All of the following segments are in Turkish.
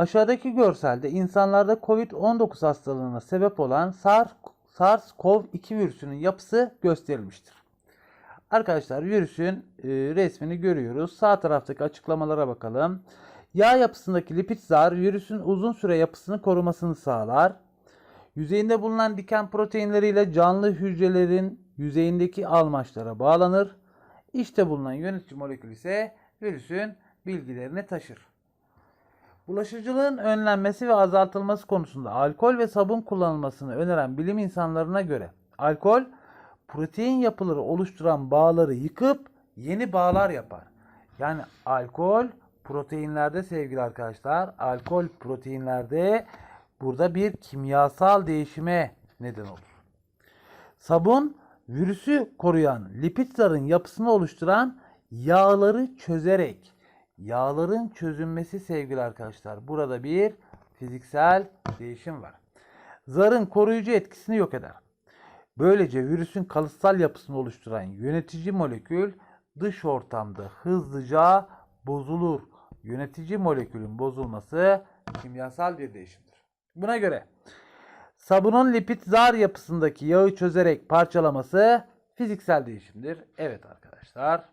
Aşağıdaki görselde insanlarda COVID-19 hastalığına sebep olan SARS- SARS-CoV-2 virüsünün yapısı gösterilmiştir. Arkadaşlar virüsün e, resmini görüyoruz. Sağ taraftaki açıklamalara bakalım. Yağ yapısındaki lipid zar virüsün uzun süre yapısını korumasını sağlar. Yüzeyinde bulunan diken proteinleriyle canlı hücrelerin yüzeyindeki almaçlara bağlanır. İşte bulunan yönetici molekül ise virüsün bilgilerini taşır. Bulaşıcılığın önlenmesi ve azaltılması konusunda alkol ve sabun kullanılmasını öneren bilim insanlarına göre alkol protein yapıları oluşturan bağları yıkıp yeni bağlar yapar. Yani alkol proteinlerde sevgili arkadaşlar, alkol proteinlerde burada bir kimyasal değişime neden olur. Sabun virüsü koruyan lipid zarın yapısını oluşturan yağları çözerek yağların çözünmesi sevgili arkadaşlar. Burada bir fiziksel değişim var. Zarın koruyucu etkisini yok eder. Böylece virüsün kalıtsal yapısını oluşturan yönetici molekül dış ortamda hızlıca bozulur. Yönetici molekülün bozulması kimyasal bir değişimdir. Buna göre sabunun lipid zar yapısındaki yağı çözerek parçalaması fiziksel değişimdir. Evet arkadaşlar.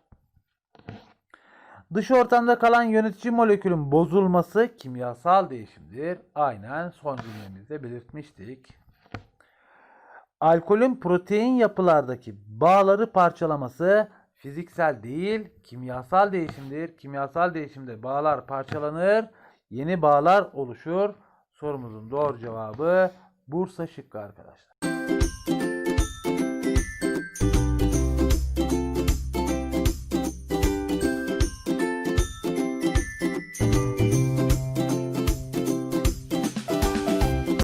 Dış ortamda kalan yönetici molekülün bozulması kimyasal değişimdir. Aynen son cümlemizde belirtmiştik. Alkolün protein yapılardaki bağları parçalaması fiziksel değil, kimyasal değişimdir. Kimyasal değişimde bağlar parçalanır, yeni bağlar oluşur. Sorumuzun doğru cevabı Bursa şıkkı arkadaşlar.